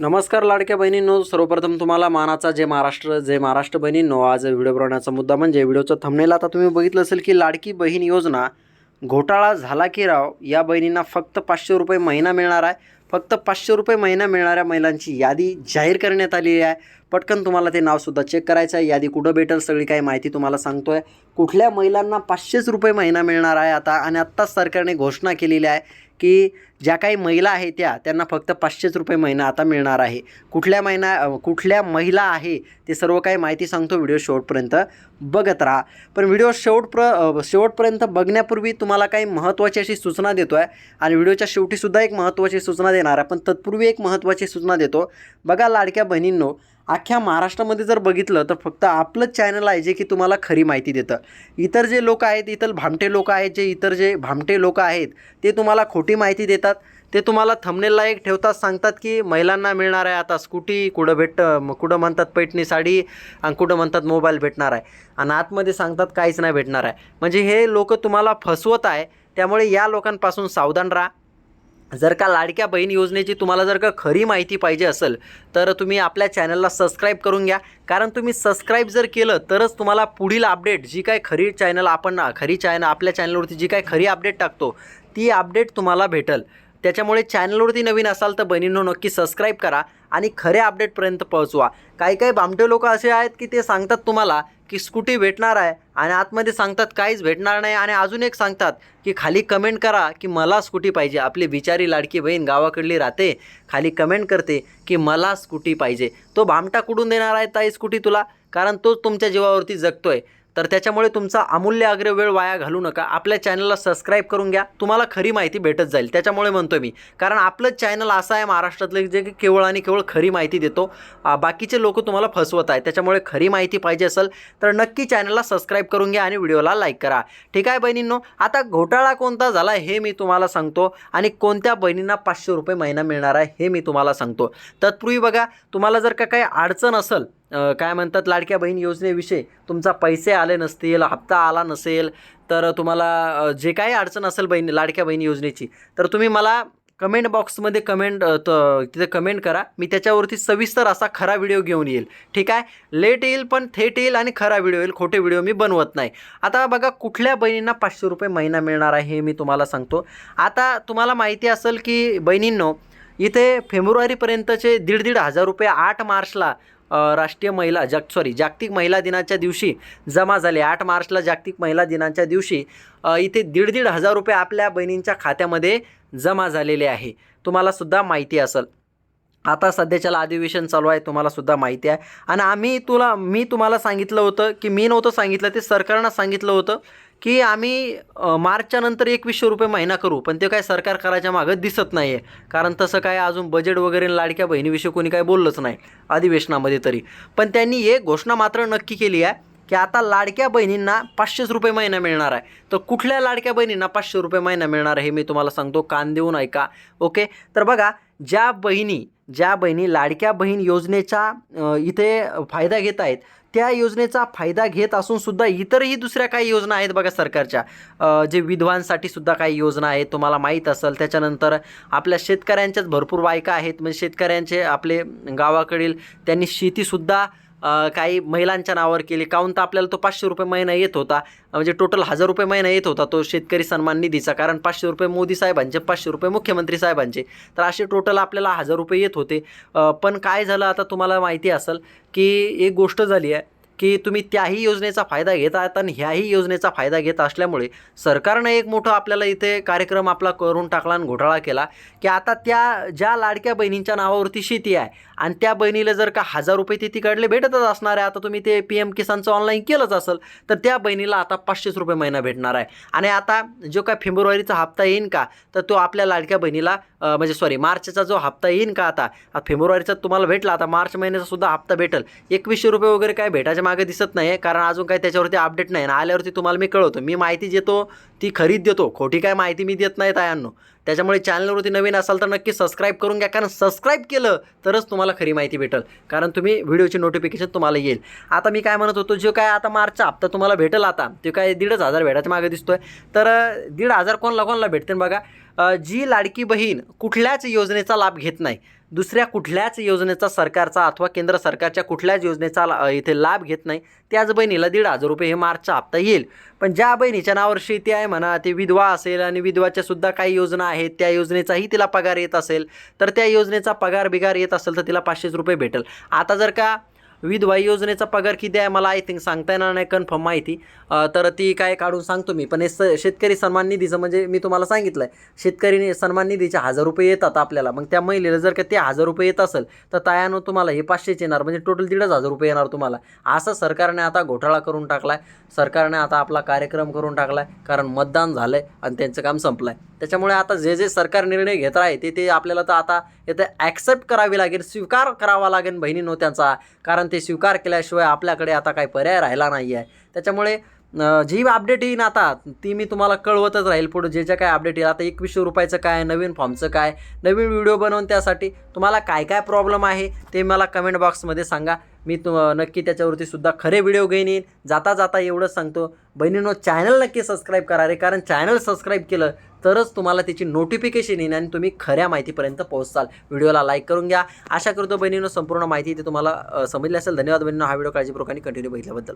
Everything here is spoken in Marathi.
नमस्कार लाडक्या बहिणींनो सर्वप्रथम तुम्हाला मानाचा जे महाराष्ट्र जे महाराष्ट्र बहिणींनो आज व्हिडिओ बनवण्याचा मुद्दा म्हणजे व्हिडिओचा थंबनेल आता तुम्ही बघितलं असेल की लाडकी बहीण योजना घोटाळा झाला की राव या बहिणींना फक्त पाचशे रुपये महिना मिळणार आहे. फक्त पाचशे रुपये महिना मिळणाऱ्या महिलांची यादी जाहीर करण्यात आलेली आहे. पटकन तुम्हाला ते नावसुद्धा चेक करायचं आहे. यादी कुठं भेटेल सगळी काही माहिती तुम्हाला सांगतो आहे कुठल्या महिलांना पाचशेच रुपये महिना मिळणार आहे आता आणि आत्ताच सरकारने घोषणा केलेली आहे. की ज्या काही महिला आहेत त्या त्यांना फक्त पाचशेच रुपये महिना आता मिळणार आहे. कुठल्या महिना कुठल्या महिला आहे ते सर्व काही माहिती सांगतो व्हिडिओ शेवटपर्यंत. बघत राहा. पण व्हिडिओ शेवटप्र प्र शेवटपर्यंत बघण्यापूर्वी तुम्हाला काही महत्त्वाची अशी सूचना देतो आहे आणि व्हिडिओच्या शेवटीसुद्धा एक महत्त्वाची सूचना देणार आहे. पण तत्पूर्वी एक महत्त्वाची सूचना देतो. बघा लाडक्या बहिणींनो अख्ख्या महाराष्ट्रामध्ये जर बघितलं तर फक्त आपलंच चॅनल आहे जे की तुम्हाला खरी माहिती देतं. इतर जे लोक आहेत इतर भामटे लोक आहेत जे इतर जे भामटे लोक आहेत ते तुम्हाला खोटी माहिती देतात. ते तुम्हाला थंबनेलला एक ठेवतात सांगतात की महिलांना मिळणार आहे आता स्कूटी कुठं भेटतं कुठं म्हणतात पैठणी साडी आणि कुठं म्हणतात मोबाईल भेटणार आहे. आणि आतमध्ये सांगतात काहीच नाही भेटणार आहे. म्हणजे हे लोक तुम्हाला फसवत आहे त्यामुळे या लोकांपासून सावधान राहा. जर का लाडक्या बहीण योजनेची तुम्हाला जर का खरी माहिती पाहिजे असेल तर तुम्ही आपल्या चॅनलला सबस्क्राईब करून घ्या. कारण तुम्ही सबस्क्राईब जर केलं तरच तुम्हाला पुढील अपडेट जी काय खरी चॅनल आपण खरी चॅनल आपल्या चॅनलवरती जी काय खरी अपडेट टाकतो ती अपडेट तुम्हाला भेटल. त्याच्यामुळे चॅनलवरती नवीन असाल तर बहिणींनो नक्की सबस्क्राईब करा. आणि खऱ्या अपडेटपर्यंत पोहोचवा. काही काही भामटे लोक असे आहेत की ते सांगतात तुम्हाला की स्कूटी भेटणार आहे आणि आतमध्ये सांगतात काहीच भेटणार नाही आणि अजून एक सांगतात की खाली कमेंट करा की मला स्कूटी पाहिजे. आपली बिचारी लाडकी बहीण गावाकडली राहते. खाली कमेंट करते की मला स्कूटी पाहिजे. तो भामटा कुठून देणार आहे ताई स्कूटी तुला? कारण तोच तुमच्या जीवावरती जगतोय. तर त्याच्यामुळे तुमचा अमूल्य अग्र वेळ वाया घालू नका. आपल्या चॅनलला सबस्क्राईब करून घ्या. तुम्हाला खरी माहिती भेटत जाईल. त्याच्यामुळे म्हणतो मी. कारण आपलं चॅनल असं आहे महाराष्ट्रातलं जे की केवळ आणि केवळ खरी माहिती देतो. बाकीचे लोक तुम्हाला फसवत आहे त्याच्यामुळे खरी माहिती पाहिजे असेल तर नक्की चॅनलला सबस्क्राईब करून घ्या आणि व्हिडिओला लाईक करा. ठीक आहे बहिणींनो? आता घोटाळा कोणता झाला हे मी तुम्हाला सांगतो आणि कोणत्या बहिणींना पाचशे रुपये महिना मिळणार आहे हे मी तुम्हाला सांगतो. तत्पूर्वी बघा तुम्हाला जर का काही अडचण असेल काय म्हणतात लाडक्या बहीण योजनेविषयी तुमचा पैसे आले नसतील हप्ता आला नसेल तर तुम्हाला जे काही अडचण असेल बहीण लाडक्या बहीण योजनेची तर तुम्ही मला कमेंट बॉक्समध्ये कमेंट तिथे कमेंट करा. मी त्याच्यावरती सविस्तर असा खरा व्हिडिओ घेऊन येईल. ठीक आहे? लेट येईल पण थेट येईल आणि खरा व्हिडिओ येईल. खोटे व्हिडिओ मी बनवत नाही. आता बघा कुठल्या बहिणींना पाचशे रुपये महिना मिळणार आहे हे मी तुम्हाला सांगतो. आता तुम्हाला माहिती असेल की बहिणींनो इथे फेब्रुवारीपर्यंतचे दीड दीड हजार रुपये आठ मार्चला राष्ट्रीय महिला जग सॉरी जागतिक महिला दिनाच्या दिवशी जमा झाले. आठ मार्चला जागतिक महिला दिनाच्या दिवशी इथे दीड दीड हजार रुपये आपल्या बहिणींच्या खात्यामध्ये जमा झालेले आहे. तुम्हाला सुद्धा माहिती असेल. आता सध्याच्याला अधिवेशन चालू आहे तुम्हालासुद्धा माहिती आहे. आणि आम्ही तुला मी तुम्हाला सांगितलं होतं की मी नव्हतं सांगितलं ते सरकारनं सांगितलं होतं. की आम्ही मार्चच्या नंतर एकवीसशे रुपये महिना करू पण ते काय सरकार करायच्या मागं दिसत नाही आहे कारण तसं काय अजून बजेट वगैरे लाडक्या बहिणीविषयी कोणी काय बोललंच नाही अधिवेशनामध्ये तरी. पण त्यांनी एक घोषणा मात्र नक्की केली आहे की आता लाडक्या बहिणींना पाचशेच रुपये महिना मिळणार आहे. तर कुठल्या लाडक्या बहिणींना पाचशे रुपये महिना मिळणार आहे हे मी तुम्हाला सांगतो कान देऊन ऐका. ओके? तर बघा ज्या बहिणी ज्या बहिणी लाडक्या बहीण योजनेचा इथे फायदा घेत आहेत त्या योजनेचा फायदा घेत असून सुद्धा इतरही दुसऱ्या काही योजना आहेत बघा सरकारच्या. जे विधवांसाठी सुद्धा काही योजना आहेत तुम्हाला माहीत असेल त्याच्यानंतर आपल्या शेतकऱ्यांच्याच भरपूर बायका आहेत. म्हणजे शेतकऱ्यांचे आपले गावाकडील त्यांनी शेतीसुद्धा काही महिलांच्या नावावर केली. काहून तर आपल्याला तो पाचशे रुपये महिना येत होता. म्हणजे टोटल हजार रुपये महिना येत होता तो शेतकरी सन्मान निधीचा. कारण पाचशे रुपये मोदी साहेबांचे पाचशे रुपये मुख्यमंत्री साहेबांचे. तर असे टोटल आपल्याला हजार रुपये येत होते. पण काय झालं आता तुम्हाला माहिती असेल की एक गोष्ट झाली आहे. की तुम्ही त्याही योजनेचा फायदा घेत आहात आणि ह्याही योजनेचा फायदा घेत असल्यामुळे सरकारनं एक मोठं आपल्याला इथे कार्यक्रम आपला करून टाकला आणि घोटाळा केला की आता त्या ज्या लाडक्या बहिणींच्या नावावरती शेती आहे आणि त्या बहिणीला जर का हजार रुपये ते तिकडले भेटतच असणार आहे. आता तुम्ही ते पी एम किसानचं ऑनलाईन केलंच असेल तर त्या बहिणीला आता पाचशेच रुपये महिना भेटणार आहे. आणि आता जो काय फेब्रुवारीचा हप्ता येईन का तर तो आपल्या लाडक्या बहिणीला म्हणजे सॉरी मार्चचा जो हप्ता येईन का आता आता फेब्रुवारीचा तुम्हाला भेटला आता मार्च महिन्याचा सुद्धा हप्ता भेटेल. एकवीसशे रुपये वगैरे काय भेटायच्या मागे दिसत नाही कारण अजून काही त्याच्यावरती अपडेट नाही आणि आल्यावरती तुम्हाला मी कळवतो. मी माहिती देतो ती खरीद देतो. खोटी काय माहिती मी देत नाही तायांनो. त्याच्यामुळे चॅनलवरती नवीन असाल तर नक्की सबस्क्राईब करून घ्या. कारण सबस्क्राईब केलं तरच तुम्हाला खरी माहिती भेटेल. कारण तुम्ही व्हिडिओची नोटिफिकेशन तुम्हाला येईल. आता मी काय म्हणत होतो जो काय आता मार्चचा हप्ता तुम्हाला भेटेल आता ते काय दीडच हजार भेटायच्या मागे आहे तर दीड हजार कोणला कोणाला भेटते बघा. जी लाडकी बहीण कुठल्याच योजनेचा लाभ घेत नाही दुसऱ्या कुठल्याच योजनेचा सरकारचा अथवा केंद्र सरकारच्या कुठल्याच योजनेचा ला- इथे लाभ घेत नाही त्याच बहिणीला दीड हजार रुपये हे मार्चचा हप्ता येईल. पण ज्या बहिणीच्या नावावर शेती आहे म्हणा ते विधवा असेल आणि विधवाच्या सुद्धा काही योजना आहेत त्या योजनेचाही तिला पगार येत असेल तर त्या योजनेचा पगार बिगार येत असेल तर तिला पाचशेच रुपये भेटेल. आता जर का विधवा योजनेचा पगार किती आहे मला आय थिंक सांगता येणार नाही कन्फर्म माहिती. तर ती काय काढून सांगतो मी. पण हे स शेतकरी सन्मान निधीचं म्हणजे मी तुम्हाला सांगितलं आहे शेतकरी सन्मान निधीचे हजार रुपये येतात आपल्याला. मग त्या महिलेला जर का ते हजार रुपये येत असेल तर तयानं तुम्हाला हे पाचशेच येणार. म्हणजे टोटल दीडच हजार रुपये येणार तुम्हाला. असं सरकारने आता घोटाळा करून टाकला आहे सरकारने आता आपला कार्यक्रम करून टाकला आहे कारण मतदान झालं आहे आणि त्यांचं काम संपलं आहे त्याच्यामुळे आता जे जे सरकार निर्णय घेत आहे ते ते आपल्याला तर आता येथे ॲक्सेप्ट करावी लागेल स्वीकार करावा लागेल बहिणीनो त्यांचा. कारण ते स्वीकार केल्याशिवाय आपल्याकडे आता काही पर्याय राहिला नाही आहे त्याच्यामुळे जी अपडेट येईन आता ती मी तुम्हाला कळवतच राहील पुढे. जे जे काय अपडेट येईल आता एकवीसशे रुपयाचं काय नवीन फॉर्मचं काय नवीन व्हिडिओ बनवून त्यासाठी तुम्हाला काय काय प्रॉब्लेम आहे ते मला कमेंट बॉक्समध्ये सांगा. मी तु नक्की त्याच्यावरती सुद्धा खरे व्हिडिओ घेईन. येईन जाता जाता एवढंच सांगतो. बहिणींनो चॅनल नक्की सबस्क्राईब करा रे कारण चॅनल सबस्क्राईब केलं तरच तुम्हाला त्याची नोटिफिकेशन येईल आणि तुम्ही खऱ्या माहितीपर्यंत पोहोचाल. व्हिडिओला लाईक करून घ्या. आशा करतो बहिणीनं संपूर्ण माहिती ते तुम्हाला समजली असेल. धन्यवाद बहिणीनं हा व्हिडिओ काळजीपूर्वकाने कंटिन्यू बघितल्याबद्दल.